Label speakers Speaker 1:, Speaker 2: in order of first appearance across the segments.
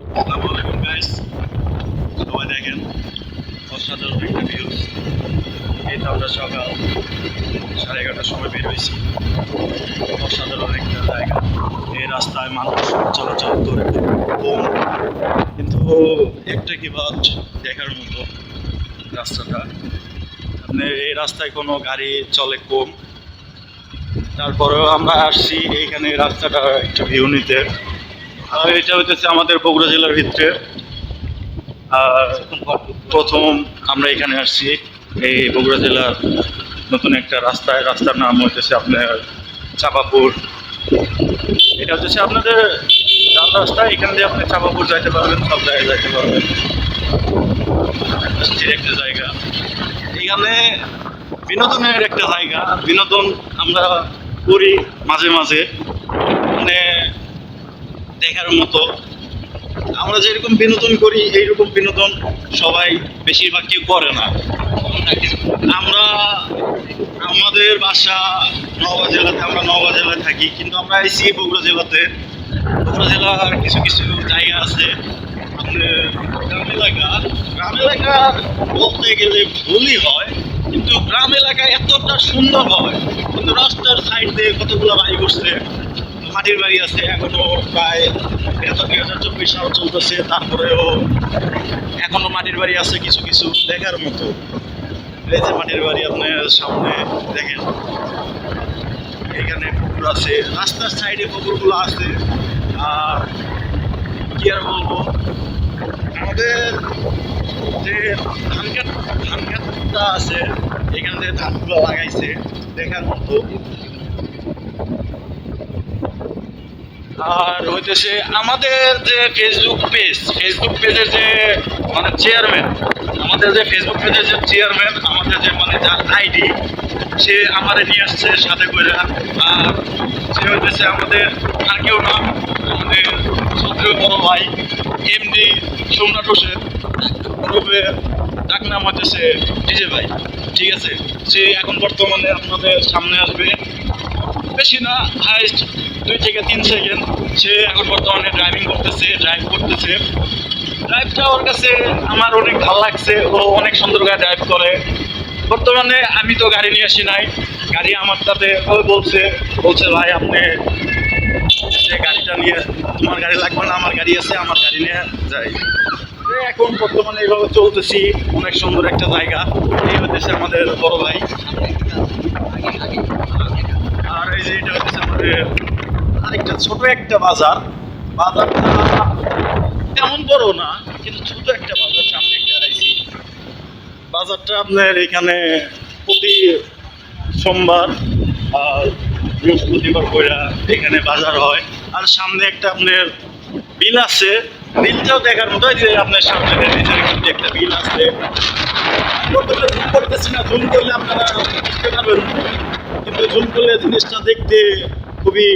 Speaker 1: আসসালামু সবাই দেখেন, অসাধারণ একটা ভিউ এই সকাল সাড়ে এগারোটার সময় বের হয়েছি। অসাধারণ জায়গা। এই রাস্তায় মানুষ চলাচল করে। কম কিন্তু একটা কি বাদ, দেখার মতো রাস্তাটা। আপনি এই রাস্তায় কোনো গাড়ি চলে কম। তারপরেও আমরা আসছি, এইখানে রাস্তাটা একটু ভিউ নিতে। আর এটা হচ্ছে আমাদের বগুড়া জেলার ভিতরে। আর প্রথম আমরা এখানে আসছি, এই বগুড়া জেলার নতুন একটা রাস্তায় রাস্তার নাম হচ্ছে আপনার চাপাপুর। এটা হচ্ছে আপনাদের ডান রাস্তা, এখান দিয়ে আপনি চাপাপুর যাইতে পারবেন, সব জায়গায় যাইতে পারবেন। একটা জায়গা। এখানে বিনোদনের একটা জায়গা। বিনোদন আমরা করি মাঝে মাঝে। দেখার মতো। আমরা যেরকম বিনোদন করি, এইরকম বিনোদন সবাই বেশিরভাগ কেউ করে না। আমরা আমাদের বাসা নওগাঁ জেলাতে, আমরা নওগাঁ জেলায় থাকি, কিন্তু আমরা আইসি বগুড়া জেলাতে, বগুড়া জেলার কিছু কিছু জায়গা আছে। গ্রাম এলাকা গ্রাম এলাকা বলতে গেলে ভুলই হয়, কিন্তু গ্রাম এলাকা এতটা সুন্দর হয়। কিন্তু রাস্তার সাইড দিয়ে কতগুলো বাড়ি করছে মাটির বাড়ি আছে, এখনও প্রায় এত দুই হাজার চব্বিশ সাল চলতেছে, তারপরেও এখনও মাটির বাড়ি আছে, কিছু কিছু দেখার মতো। যে মাটির বাড়ি আপনার সামনে দেখেন। এখানে পুকুর আছে, রাস্তার সাইডে পুকুরগুলো আছে। আর কি আর বলব? আমাদের যে ধান ধান আছে, এখানে যে ধানগুলো লাগাইছে, দেখার মতো। আর হইতেছে আমাদের যে ফেসবুক পেজ ফেসবুক পেজের যে মানে চেয়ারম্যান আমাদের যে ফেসবুক পেজের যে চেয়ারম্যান আমাদের যে মানে যার আইডি সে আমারে নিয়ে আসছে সাথে করে। আর সে হইতেছে আমাদের আর কেউ না, আমাদের সত্য বড় ভাই এমডি সোমনাথ হোসেন। গ্রুপে ডাক নাম হইতেছে ডিজে ভাই। ঠিক আছে? সে এখন বর্তমানে আপনাদের সামনে আসবে। বেশি না হাইস্ট দুই থেকে তিন সেকেন্ড সে এখন বর্তমানে ড্রাইভিং করতেছে ড্রাইভ করতেছে। ড্রাইভটা ওর কাছে আমার অনেক ভালো লাগছে, ও অনেক সুন্দর করে ড্রাইভ করে। বর্তমানে আমি তো গাড়ি নিয়ে আসি নাই, গাড়ি আমার তাতে ও বলছে বলছে, ভাই, আপনি যে গাড়িটা নিয়ে, তোমার গাড়ি লাগবে না, আমার গাড়ি আছে, আমার গাড়ি নিয়ে যাই। এখন বর্তমানে এইভাবে চলতেছি, অনেক সুন্দর একটা জায়গা। এই হচ্ছে আমাদের বড় ভাই আর এই যে এটা হচ্ছে আমাদের আরেকটা ছোট একটা বাজার, বাজারটা তেমন বড় না, কিন্তু ছোট একটা বাজার সামনে একটা আইসি। বাজারটা আপনার এখানে প্রতি সোমবার আর বৃহস্পতিবার করে এখানে বাজার হয়। আর সামনে একটা আপনার বিল আছে, বিলটাও দেখার মতো যে আপনার সামনে একটি বিল আছে। জুম করতেছি না জুম করলে আপনারা কিন্তু জুম করলে জিনিসটা দেখতে খুবই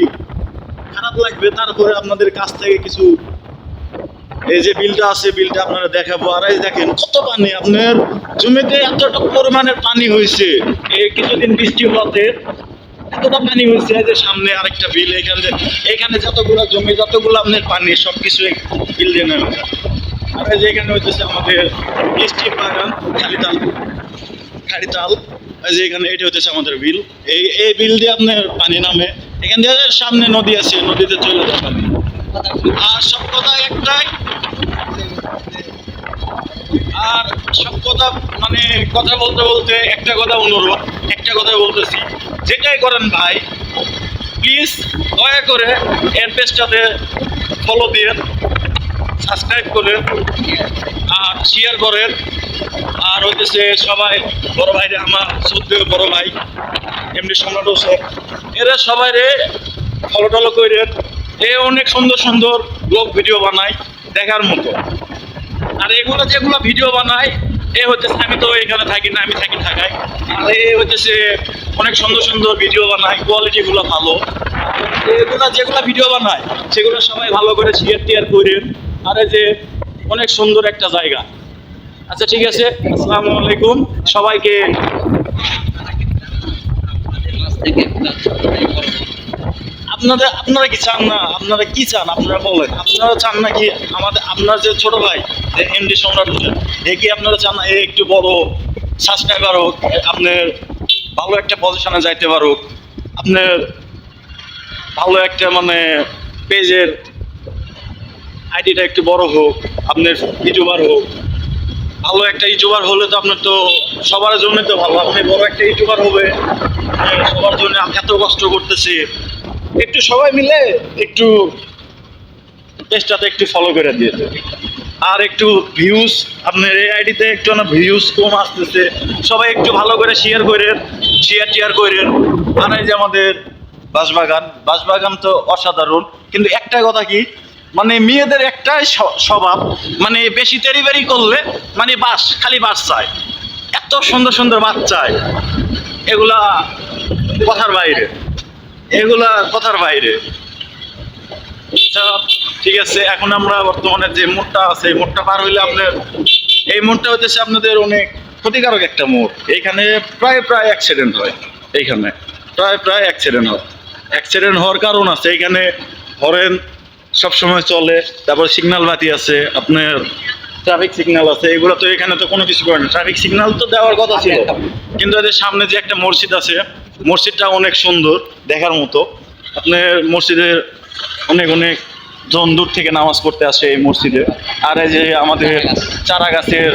Speaker 1: খারাপ লাগবে, তারপরে আপনাদের কাছ থেকে কিছু এই যে বিলটা আছে, বিলটা আপনারা দেখাবো। আর এই দেখেন, কত পানি, আপনার জমিতে এতটুকু পরিমাণের পানি হয়েছে। এই কিছুদিন বৃষ্টি হতে এতটা পানি হয়েছে যে সামনে আরেকটা বিল, এখানে এখানে যতগুলো জমি, যতগুলো আপনার পানি সব কিছু বিল দিয়ে নেওয়া আর এই যে এখানে হচ্ছে আমাদের মিষ্টির বাগান, খালিতাল। খালিতাল, এই যে এখানে, এটা হচ্ছে আমাদের বিল। এই এই বিল দিয়ে আপনার পানি নামে এখান থেকে সামনে নদী আছে, নদীতে চলে যাবেন আর সব কথা একটাই, আর সব কথা মানে কথা বলতে বলতে একটা কথা অনুরোধ, একটা কথা বলতেছি। যেটাই করেন ভাই প্লিজ দয়া করে এর পেজটাতে ফলো দিয়ে সাবস্ক্রাইব করেন আর শেয়ার করেন, আর হচ্ছে সবাই, বড় ভাইরে আমার সদ্য বড় ভাই, এমনি সম্রাট হোসেন এরা সবাই রে ফলো টলো করেন এ অনেক সুন্দর সুন্দর ব্লগ ভিডিও বানায়, দেখার মতো। আর এগুলো যেগুলো ভিডিও বানায়, এ হচ্ছে আমি তো এখানে থাকি না, আমি থাকি ঢাকায়। আর এ হচ্ছে অনেক সুন্দর সুন্দর ভিডিও বানায় কোয়ালিটিগুলো ভালো। এগুলো যেগুলো ভিডিও বানায়, সেগুলো সবাই ভালো করে শেয়ার টিয়ার করেন আর যে অনেক সুন্দর একটা জায়গা। আচ্ছা ঠিক আছে, আসসালামু আলাইকুম, সবাইকে
Speaker 2: থেকে
Speaker 1: আপনাদের, আপনারা কি চান না? আপনারা কি চান? আপনারা বলেন। আপনারা চান না কি আমাদের, আপনার যে ছোট ভাই এমডি সম্রাট এ কি আপনারা চান না? এ একটু বড় সাবস্ক্রাইবার হোক, আপনার ভালো একটা পজিশনে যাইতে পারুক। আপনার ভালো একটা মানে পেজের আইডিটা একটু বড় হোক, আপনার ইউটিউবার হোক। ভালো একটা ইউটিউবার হলে তো আপনার তো সবার জন্য তো ভালো। আপনি বড় একটা ইউটিউবার হবে, সবার জন্য এত কষ্ট করতেছি। একটু সবাই মিলে একটু পেজটাতে একটু ফলো করে দিয়েছে আর একটু ভিউজ আপনার এই আইডিতে একটু না ভিউজ কম আসতেছে। সবাই একটু ভালো করে শেয়ার করেন শেয়ার টিয়ার করেন। এই যে আমাদের বাঁশবাগান বাঁশবাগান তো অসাধারণ। কিন্তু একটা কথা কি মানে মেয়েদের একটাই স্বভাব মানে বেশি তেরিবেরি করলে মানে বাস খালি বাস চায়। এত সুন্দর সুন্দর বাস চায়। এগুলা কথার বাইরে। এগুলা কথার বাইরে। আচ্ছা, ঠিক আছে এখন আমরা বর্তমানে যে মোড়টা আছে এই মোড়টা পার হইলে আপনার এই মোড়টা হচ্ছে আপনাদের অনেক ক্ষতিকারক একটা মোড়। এইখানে প্রায় প্রায় অ্যাক্সিডেন্ট হয় এইখানে। প্রায় প্রায় অ্যাক্সিডেন্ট হয়। অ্যাক্সিডেন্ট হওয়ার কারণ আছে এইখানে হরেন সবসময় চলে তারপর সিগনাল বাতি আছে আপনার ট্রাফিক সিগনাল আছে এগুলো তো এখানে তো কোনো কিছু করে না। ট্রাফিক সিগনাল তো দেওয়ার কথা ছিল কিন্তু এদের সামনে যে একটা মসজিদ আছে মসজিদটা অনেক সুন্দর দেখার মতো। আপনার মসজিদের অনেক অনেক জন দূর থেকে নামাজ পড়তে আসে এই মসজিদে। আর এই যে আমাদের চারা গাছের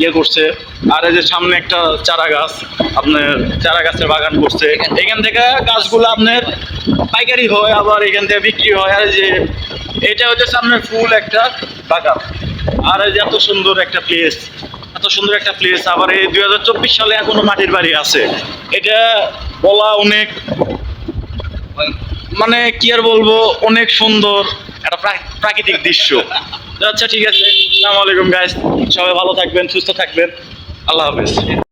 Speaker 1: ইয়ে করছে। আর এই যে সামনে একটা চারা গাছ আপনার চারা গাছের বাগান করছে। এখান থেকে। গাছগুলো আপনার পাইকারি হয় আবার এখান থেকে বিক্রি হয়। আর এই যে এটা হচ্ছে আপনার ফুল একটা বাগান। আর এই যে এত সুন্দর একটা প্লেস এত সুন্দর একটা প্লেস আবার এই দুই হাজার চব্বিশ সালে এখনও মাটির বাড়ি আছে। এটা বলা অনেক মানে কি আর বলব অনেক সুন্দর। একটা প্রা- প্রাকৃতিক দৃশ্য। আচ্ছা ঠিক আছে। আসসালামু আলাইকুম গাইস সবাই ভালো থাকবেন সুস্থ থাকবেন। আল্লাহ হাফেজ।